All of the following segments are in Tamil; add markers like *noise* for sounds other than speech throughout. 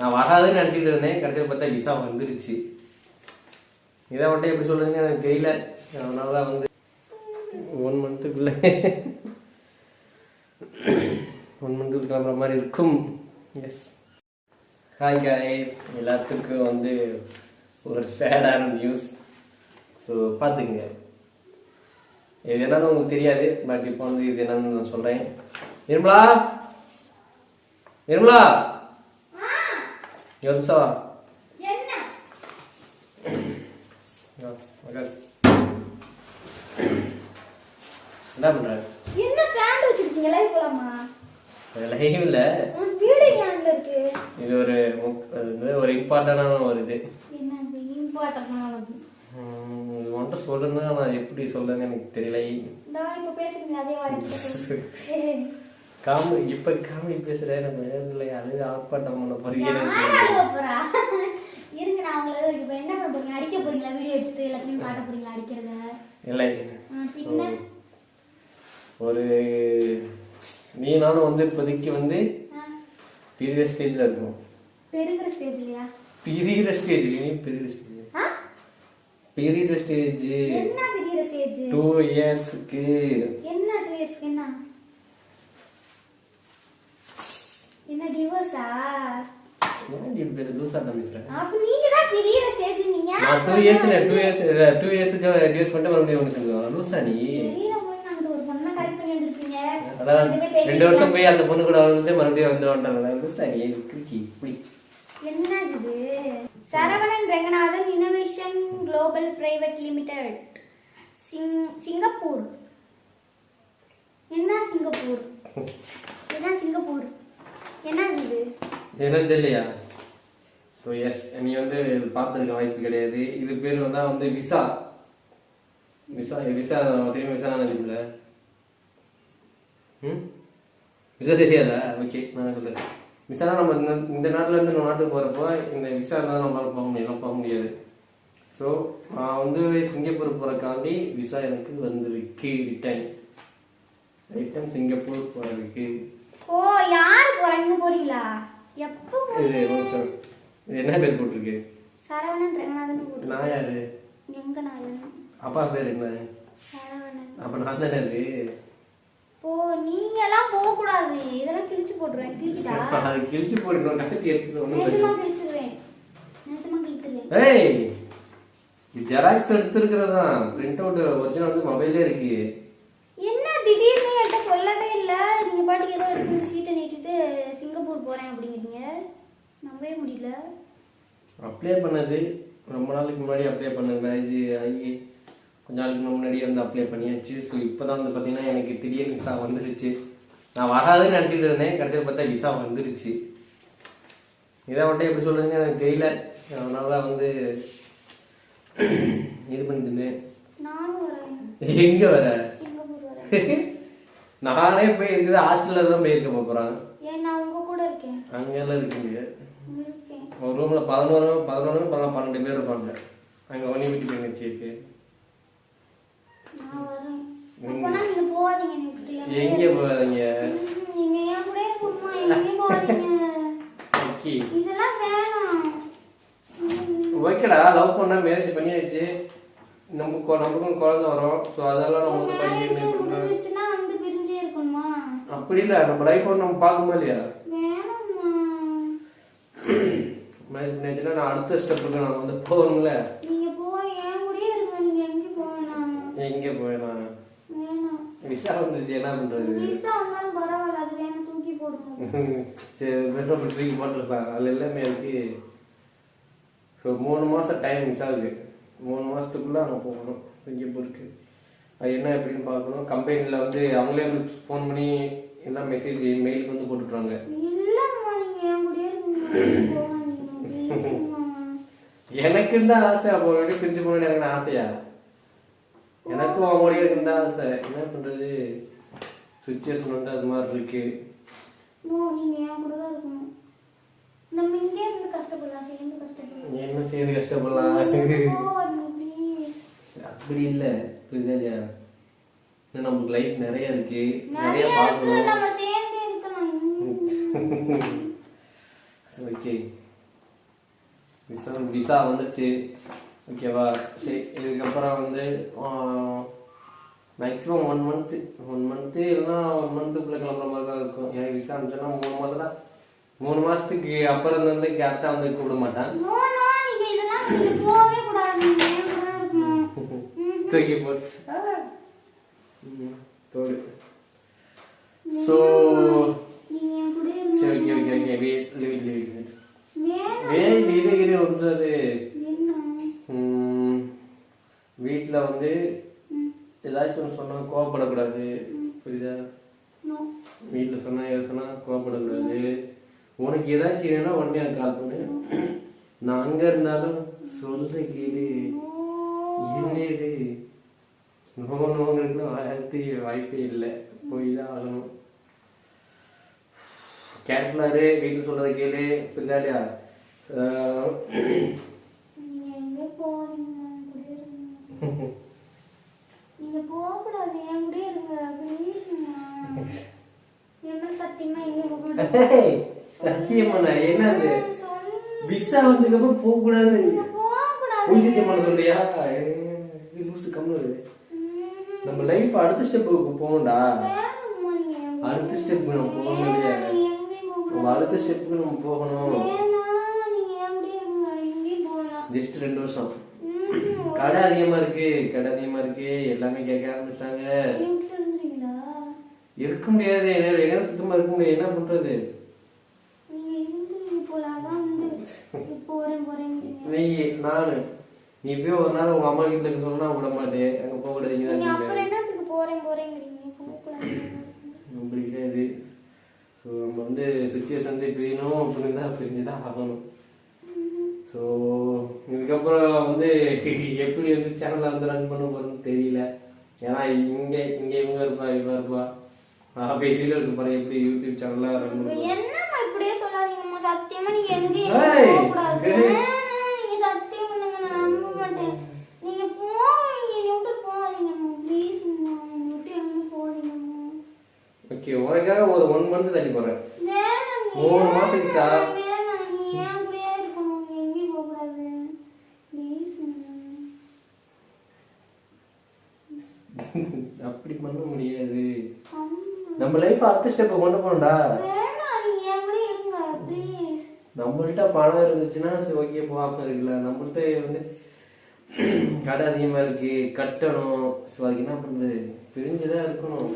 நான் வராதுன்னு நினச்சிக்கிட்டு இருந்தேன். கடைசியில் பார்த்தா விசா வந்துருச்சு. இதை மட்டும் எப்படி சொல்றதுன்னு எனக்கு தெரியல. அதனால தான் வந்து ஒன் மந்த்துக்குள்ள ஒன் மந்த்துக்கு கிளம்புற மாதிரி இருக்கும். Yes hi guys. எல்லாத்துக்கும் வந்து ஒரு சேடான நியூஸ் ஸோ பார்த்துக்குங்க. இது என்னன்னு உங்களுக்கு தெரியாது. பட் இப்போ வந்து இது என்னன்னு நான் சொல்கிறேன் நிர்மலா? நிர்மலா? நிமிஷம். என்ன? பண்ற? என்ன ஸ்டாண்ட் வச்சிருக்கீங்க? லைவ் போலாமா? லைவ் இல்லை. வீடு கேன்ல இருக்கு? இது ஒரு இது ஒரு இம்பார்ட்டண்டான ஒரு இது. என்ன இம்பார்ட்டன்ட் உம், இது. மட்டும் சொல்லணும்னா நான் எப்படி சொல்லுன்னு எனக்கு தெரியல நான் இப்ப பேசுறீங்க *laughs* அதே வாய்ப்பு காமி இப்ப காமி பேசுறேன் நம்ம நேரில் அழுது ஆர்ப்பாட்டம் பண்ண போறீங்க போறா? இருங்க நான் உங்களை இப்ப என்ன பண்ண போறீங்க? அடிக்க போறீங்களா? வீடியோ எடுத்து எல்லாத்தையும் காட்ட போறீங்களா? அடிக்கிறத? இல்லை ஆ, பின்ன ஒரு நீ நானும் வந்து இப்போதைக்கு வந்து பெரிய ஸ்டேஜ்ல இருக்கணும். பெருகிற ஸ்டேஜ் இல்லையா பெரிய ஸ்டேஜ் நீ பெரிய ஸ்டேஜ்? பெரிய ஸ்டேஜ் என்ன பெரிய ஸ்டேஜ் டூ இயர்ஸ்க்கு என்ன டூ இயர்ஸ்க்கு என்ன என்ன டிவோர்ஸா ஏன் இப்படி பேச லூசா தான் பேசுறேன் அப்ப நீங்க தான் பெரிய ஸ்டேஜ் நீங்க. நான் இயர்ஸ் டூ இயர்ஸ் டூ இயர்ஸ்க்கு டியூஸ் பண்ணிட்டு மறுபடியும் ஒன்று சொல்லுவேன் லூசா நீ? ரெண்டு வருஷம் போய் அந்த பொண்ணு கூட வந்து மறுபடியும் வந்து வந்துட்டாங்க லூசா நீ? கிரிக்கி இப்படி. என்ன இது? Saravanan Ranganathan innovation global private limited Singh Singapore. என்ன சிங்கப்பூர்? என்ன சிங்கப்பூர்? என்னன்னு தெரியலையா? ஸோ எஸ் நீ வந்து பார்த்துருக்க வாய்ப்பு கிடையாது. இது பேர் வந்தா வந்து விசா. விசா விசா தெரியும்? விசா நினைக்கல ம்? விசா தெரியாதா? ஓகே நான் சொல்றேன். விசா நம்ம இந்த இந்த நாட்டுல இருந்து இன்னொரு நாட்டுக்கு போறப்போ இந்த விசா இருந்தால் நம்மளால போக முடியும். போக முடியாது. ஸோ நான் வந்து சிங்கப்பூர் போறக்காண்டி விசா எனக்கு வந்திருக்கு. ரிட்டர்ன் ரிட்டர்ன் சிங்கப்பூர் போறதுக்கு. ஓ யார் போறாங்க போறீங்களா? எப்போ இது போறீங்க? ஒரு நிமிஷம். இது என்ன பேர் போட்டிருக்கு? சரவணன் ரெங்கநாதன் போட்டு நான் யாரு? எங்க நாதன் அப்பா பேர் என்ன? சரவணன். அப்ப நான் தானே அது? ஓ நீங்க எல்லாம் போக கூடாது இதெல்லாம் கிழிச்சு போட்டுருவேன். கிழிச்சிட்டா? அது கிழிச்சு போடணும் கட்டி எடுத்துட்டு ஒண்ணும் நிஜமா பிரச்சனை கிழிச்சிருவேன். நிஜமா கிழிச்சிருவேன். இல்லை. ஏய் ஜெராக்ஸ் எடுத்துருக்கிறதான் பிரிண்ட் அவுட் ஒரிஜினல் வந்து மொபைல்லே இருக்கு என்ன திடீர்னு என்கிட்ட சொல்லவே இல்ல நீங்க பாட்டுக்கு ஏதோ எடுத்து சீட்டை நீட்டிட்டு சிங்கப்பூர் போறேன் அப்படிங்கிறீங்க? நம்பவே முடியல. அப்ளை பண்ணது. ரொம்ப நாளைக்கு முன்னாடி அப்ளை பண்ணது மேரேஜ் ஆகி கொஞ்ச நாளைக்கு முன்னாடி வந்து அப்ளை பண்ணியாச்சு. ஸோ இப்போதான் வந்து பார்த்தீங்கன்னா எனக்கு திடீர்னு விசா வந்துருச்சு. நான் வராதுன்னு நினச்சிட்டு இருந்தேன். கடைசியில் பார்த்தா விசா வந்துருச்சு. இதை மட்டும் எப்படி சொல்றதுன்னு எனக்கு தெரியல. அதனால தான் வந்து இது பண்ணிட்டு இருந்தேன். எங்க வர? நானே போய் இருக்குது ஹாஸ்டல்ல தான் போயிருக்க போறேன் ஏன் நான் உங்க கூட இருக்கேன். அங்கெல்லாம் இருக்கீங்க. ஒரு ரூம்ல பதினோரு பதினோரு பதினொன்று பன்னெண்டு பேர் இருப்பாங்க. அங்க ஒன்னி விட்டு தங்கச்சி இருக்கு எங்க போறீங்க நீங்க என் கூட இருக்கணுமா எங்கேயும் போகாதீங்க. ஓகே. இதெல்லாம் வேணாம். ஓகேடா லவ் பண்ணா மேரேஜ் பண்ணியாச்சு. நம்ம கொ- நமக்கும் குழந்தை வரும். ஸோ அதெல்லாம் நம்ம வந்து பண்ணி முடிஞ்சிருச்சுன்னா வந்து பிரிஞ்சே இருக்கணுமா அப்படி இல்லை நம்ம லைஃப் நம்ம பார்க்கணுமா இல்லையா? மேரேஜ் *coughs* நான் அடுத்த ஸ்டெப்புக்கு நான் வந்து போகணும்ல. நீங்க போய் என் கூடயே இருங்க நீங்க எங்க வேணாம். விசா வந்துருச்சு என்ன பண்றது? விசா வந்தாலும் பரவாயில்ல *laughs* அது வேணும் தூக்கி போடுங்க சரி பெட்ரோல் தூக்கி போட்டிருப்பாங்க. அதில் எல்லாமே இருக்கு. ஸோ மூணு மாதம் டைம் ஆகுது. மூணு மாதத்துக்குள்ளே அங்கே போகணும். சிங்கப்பூருக்கு அது என்ன எப்படின்னு பார்க்கணும். கம்பெனியில் வந்து அவங்களே வந்து ஃபோன் பண்ணி எல்லாம் மெசேஜ் மெயிலுக்கு வந்து போட்டுட்றாங்க. எனக்கு இருந்த ஆசை அப்போ எப்படி பிரிஞ்சு போகணும்னு எனக்கு ஆசையா? எனக்கும் அவங்களோடய இருந்தா ஆசை. என்ன பண்ணுறது சுச்சுவேஷன் வந்து அது மாதிரி இருக்கு. சேர்ந்து கஷ்டப்படலாம். என்ன செய்து கஷ்டப்படலாம். அப்படி இல்லை புரியுதா நமக்கு லைஃப் நிறைய இருக்கு நிறைய பார்க்கணும். ஓகே *laughs* விசா விசா வந்துச்சு ஓகேவா சரி இதுக்கப்புறம் வந்து maximum one month one month இல்லைன்னா ஒன் மந்த்துக்குள்ளே கிளம்புற மாதிரி தான் இருக்கும். எனக்கு விசா அனுப்பிச்சோன்னா மூணு மாதம் மூணு மாதத்துக்கு அப்புறம் வந்து கரெக்டாக வந்து கூப்பிட மாட்டேன். *laughs* தூக்கி போட்டு தோடு ஸோ சரி okay okay okay wait leave it leave it வேணாம். வெயிட் இது இது வந்து. ஏதாச்சும் ஒன்று சொன்னா கோவப்படக்கூடாது புரியுதா வீட்டில் சொன்னா எது சொன்னா கோவப்படக்கூடாது உனக்கு ஏதாச்சும் வேணா உடனே எனக்கு கால் பண்ணு நான் அங்க இருந்தாலும் சொல்ற கேளு என்னது நோ நோங்கிறது வார்த்தை வாய்ப்பே இல்லை. போய் தான் ஆகணும். இரு வீட்டில் சொல்றதை கேளு ஆஹ் நீங்க எங்க போறீங்க? என் கூட இருங்க. நீங்க போக கூடாது என் கூட இருங்க. ப்ளீஸ் என்ன சத்தியமா எங்க சத்தியமா என்னது? விசா வந்ததுக்கப்புறம் போக கூடாது போக கூடாது பொய் சத்தியம் பண்ண சொல்றியா ஏய், லூசு கம்மு நம்ம லைஃப் அடுத்த ஸ்டெப்புக்கு போகணும்டா. அடுத்த ஸ்டெப்புக்கு நம்ம போகணும் இல்லையா நம்ம அடுத்த ஸ்டெப்புக்கு நம்ம போகணும். ஜஸ்ட் ரெண்டு வருஷம். கடை அதிகமா இருக்கு. கடை அதிகமா இருக்கு. எல்லாமே கேட்க ஆரம்பிச்சிட்டாங்க. இருக்க முடியாது. என்ன சுத்தமா இருக்க முடியாது. என்ன பண்றது? நீ நானு. நீ போய் ஒரு நாள் உங்க அம்மா வீட்டுல இருக்க சொன்னா விட மாட்டேன் அங்க போக கூடாது இங்க நீங்க அப்புறம் என்னத்துக்கு போறேன் போறேங்கிறீங்க? அப்படி கிடையாது ஸோ நம்ம வந்து சுச்சுவேஷன் வந்து பிரியணும் அப்படின்னு தான் பிரிஞ்சு தான் ஆகணும். ஸோ இதுக்கப்புறம் வந்து எப்படி வந்து சேனலை வந்து ரன் பண்ண போறோம்னு தெரியல. ஏன்னா இங்கே இங்கே இவங்க இருப்பா இவ இருப்பா. நான் வெளியில இருக்க போறேன். எப்படி யூடியூப் சேனலாக ரன் பண்ண போறேன் என்னம்மா இப்படியே சொல்லாதீங்கம்மா. சத்தியமா நீங்க ஏய், போக கூடாது ஏய். நீங்க சத்தியம் பண்ணுங்க நான் நம்ப மாட்டேன் நீங்க போவீங்க என்னை விட்டு போகாதீங்கம்மா ப்ளீஸ் என்னை விட்டு எங்கேயும் போகாதீங்கம்மா ஓகே உனக்காக ஒரு ஒன் மந்த் தள்ளி போறேன். மூணு கூடாது ப்ளீஸ் *laughs* அப்படி பண்ண முடியாது. நம்ம லைஃப் அடுத்த ஸ்டெப் கொண்டு போகணும்டா. நம்மள்ட்ட பணம் இருந்துச்சுன்னா ஓகே போகாம இருக்குல்ல நம்மள்ட்ட வந்து *clears throat* கடை அதிகமா இருக்கு கட்டணும். ஸோ அதுக்கு என்ன பண்றது? பிரிஞ்சுதான் இருக்கணும்.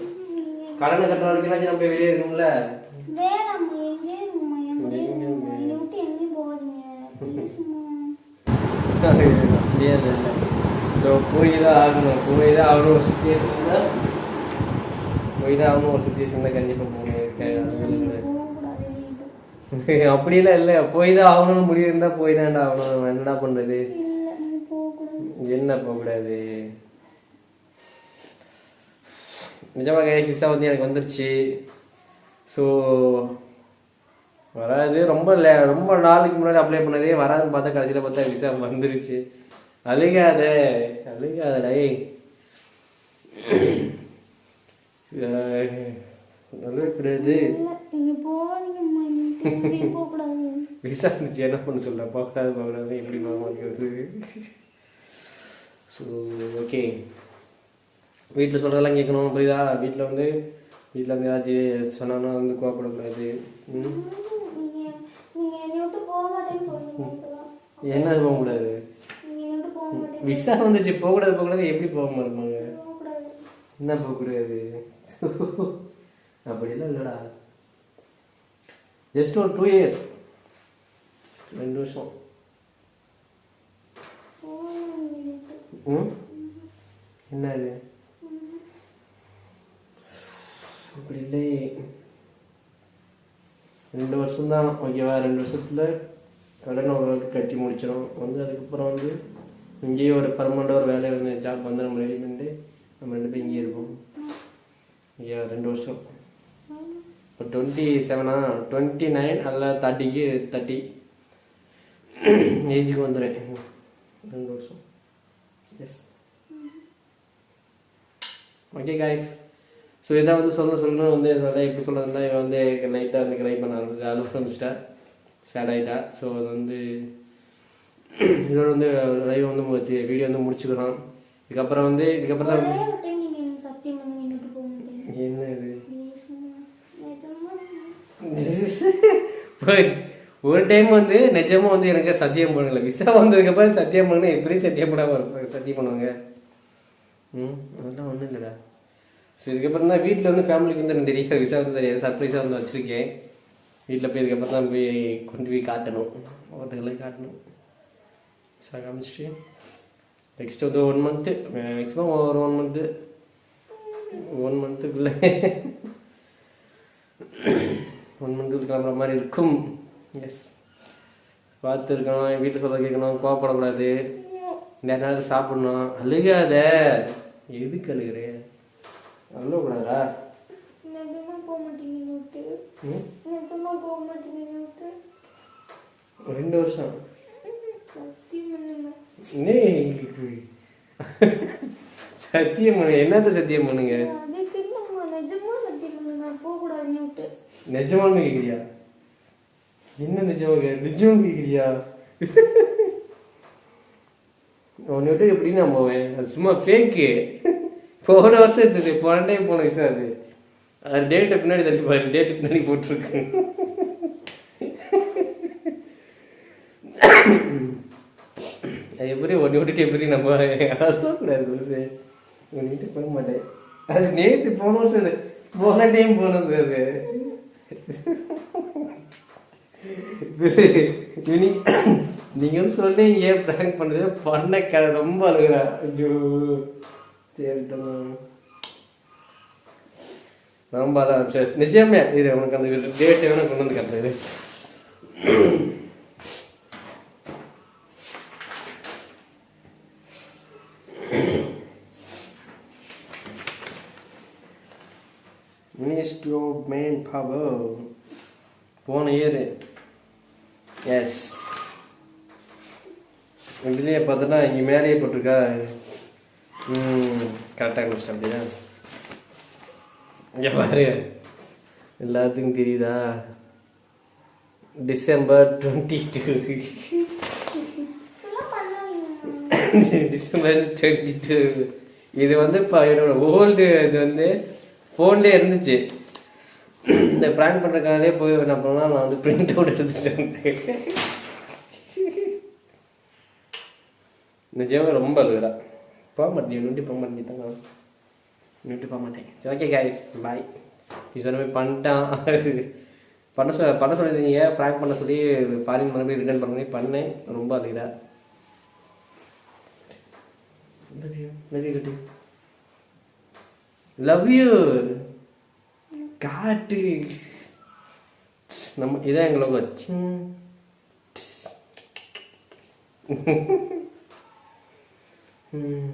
கடனை கட்டுற வரைக்கும் நம்ம வெளியே இருக்கணும்ல? முடியாது இல்லை ஸோ போய் தான் ஆகணும். போய் தான் ஆகணும் ஒரு சுச்சுவேஷன் தான் போய் தான் ஆகணும் ஒரு சுச்சுவேஷன் தான் கண்டிப்பாக போகணும். அப்படியெல்லாம் இல்லை. போய் தான் ஆகணும்னு முடிவு இருந்தால் போய் தான்டா ஆகணும் என்னடா பண்ணுறது என்ன போகக்கூடாது? நிஜமாக விசா வந்து எனக்கு வந்துருச்சு. ஸோ வராது. ரொம்ப லே ரொம்ப நாளைக்கு முன்னாடி அப்ளை பண்ணதே வராதுன்னு பார்த்தா கடைசியில் பார்த்தா விசா வந்துருச்சு. அழுகாத அழுகாதடா ஏய். அழுகக்கூடாது. விசா இருந்துச்சு என்ன பண்ண சொல்ல போகக்கூடாது போகக்கூடாது எப்படி போக மாட்டேங்கிறது ஸோ ஓகே வீட்டில் சொல்கிறதெல்லாம் கேட்கணும் புரியுதா? வீட்டில் வந்து வீட்டில் வந்து ஏதாச்சும் சொன்னாங்கன்னா வந்து கோவப்படக்கூடாது. என்னை போக போகக்கூடாது? போக விசா வந்துச்சு போகக்கூடாது போகக்கூடாது எப்படி போக மாட்டாங்க என்ன போகக்கூடாது? அப்படிலாம் இல்லைடா. ஜஸ்ட் ஒரு டூ இயர்ஸ் ரெண்டு வருஷம். ம்? என்ன இது அப்படி இல்லை வருஷம்தான் வருஷம் தான் ஓகேவா ரெண்டு வருஷத்துல கடன் ஓரளவுக்கு கட்டி முடிச்சிடும் வந்து அதுக்கப்புறம் வந்து இங்கேயே ஒரு பர்மனெண்டாக ஒரு வேலை வந்து ஜாப் வந்து நம்ம ரெடி பண்ணிட்டு நம்ம ரெண்டு பேரும் இங்கேயே இருப்போம். ஐயா ரெண்டு வருஷம். இப்போ டுவெண்ட்டி செவனா டுவெண்ட்டி நைன் அல்ல தேர்ட்டிக்கு தேர்ட்டி ஏஜுக்கு வந்துடுறேன் ரெண்டு வருஷம். எஸ் ஓகே காய்ஸ் ஸோ இதான் வந்து சொல்ல சொல்லணும் வந்து நல்லா எப்படி சொல்கிறதுனா இவன் வந்து லைட்டாக வந்து க்ரை பண்ண ஆரம்பிச்சு அழுக ஆரம்பிச்சிட்டா சேட் ஆகிட்டா ஸோ அது வந்து இதோட வந்து லைவ் வந்து முடிச்சு வீடியோ வந்து முடிச்சுக்கிறோம். இதுக்கப்புறம் வந்து இதுக்கப்புறம் தான் என்ன இது? *laughs* ஒரு டைம் வந்து நிஜமா வந்து எனக்கு சத்தியம் பண்ணல. விசா வந்ததுக்கப்புறம் சத்தியம் பண்ண எப்படி சத்தியம் பண்ணாம இருப்பாங்க? சத்தியம் பண்ணுவாங்க? ம் அதெல்லாம் ஒன்றும் இல்லைடா. ஸோ இதுக்கப்புறம் தான் வீட்டில் வந்து ஃபேமிலிக்கு வந்து எனக்கு தெரியாது. விசா வந்து தெரியாது. சர்ப்ரைஸாக வந்து வச்சுருக்கேன். வீட்டில் போய் இதுக்கப்புறம் தான் போய் கொண்டு போய் காட்டணும். ஒருத்தங்களை காட்டணும். விசா காமிச்சிட்டு. நெக்ஸ்ட் வந்து ஒன் மந்த்து மேக்ஸிமம் ஒரு ஒன் மந்த்து ஒன் மந்த்துக்குள்ளே ஒன் மந்த்துக்கு கிளம்புற மாதிரி இருக்கும். எஸ் பார்த்து இருக்கணும். என் வீட்டில் சொல்ல கேட்கணும். கோவப்படக்கூடாது. இந்த நேரத்தில் சாப்பிடணும். அழுகாத. எதுக்கு அழுகுறே? அழுகக்கூடாதா நிஜமா போக மாட்டீங்க விட்டு நிஜமா போக மாட்டீங்க விட்டு ரெண்டு வருஷம். சத்தியம் பண்ணுங்க என்னத்த சத்தியம் பண்ணுங்க நிஜமானு கேட்குறியா என்ன நிஜமா கே நிஜம் கேட்குறியா உன்னை விட்டு எப்படி நான் போவேன்? அது சும்மா ஃபேக்கு போன வருஷம் இது போன டைம் போன விஷயம் அது. அது டேட்டு பின்னாடி தள்ளி பாரு டேட்டு பின்னாடி போட்டிருக்கு. அது எப்படி ஒன்று விட்டுட்டு எப்படி நம்ம சொல்லக்கூடாது லூசு உன்னை போக மாட்டேன். அது நேற்று போன வருஷம் அது போன டைம் போனது அது. நீங்க வந்து ஏன் ப்ராங்க் பண்ணுறது பண்ண கடை ரொம்ப அழுகுறா. ஐயோ. ரொம்ப சரி நிஜமே இது உனக்கு அந்த டேட் வேணும் கொண்டு வந்து கட்டுறது மினிஸ்ட்ரி ஆஃப் மெயின் பவர் போன இயர் எஸ் இதுலேயே பார்த்தோன்னா இங்கே மேலேயே போட்டிருக்கா. கரெக்டாக கண்டுபிடிச்சேன் அப்படியா? இங்கே பாரு. எல்லாத்துக்கும் தெரியுதா? December twenty two December twenty two இது வந்து இப்போ என்னோட ஓல்டு இது வந்து ஃபோன்லேயே இருந்துச்சு. இந்த ப்ராங்க் பண்ணுறக்காரே போய் என்ன பண்ணா நான் வந்து பிரிண்ட் அவுட் எடுத்துட்டேன் நிஜமாக ரொம்ப அழுகுறா. போக மாட்டேன் நோட்டி போக மாட்டேன் தாங்க நோட்டி போக மாட்டேன் சரி ஓகே கைஸ் பாய் நீ சொன்ன மாதிரி பண்ணிட்டான் பண்ண சொ பண்ண சொல்லியிருந்தீங்க ப்ராங்க் பண்ண சொல்லி ஃபாரின் மறுபடியும் ரிட்டர்ன் பண்ண. மாதிரி பண்ணேன் ரொம்ப Kutti. Love you. காட்டு நம்ம இதான் எங்க லோகோ *laughs* *laughs* 嗯，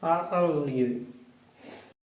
啊啊有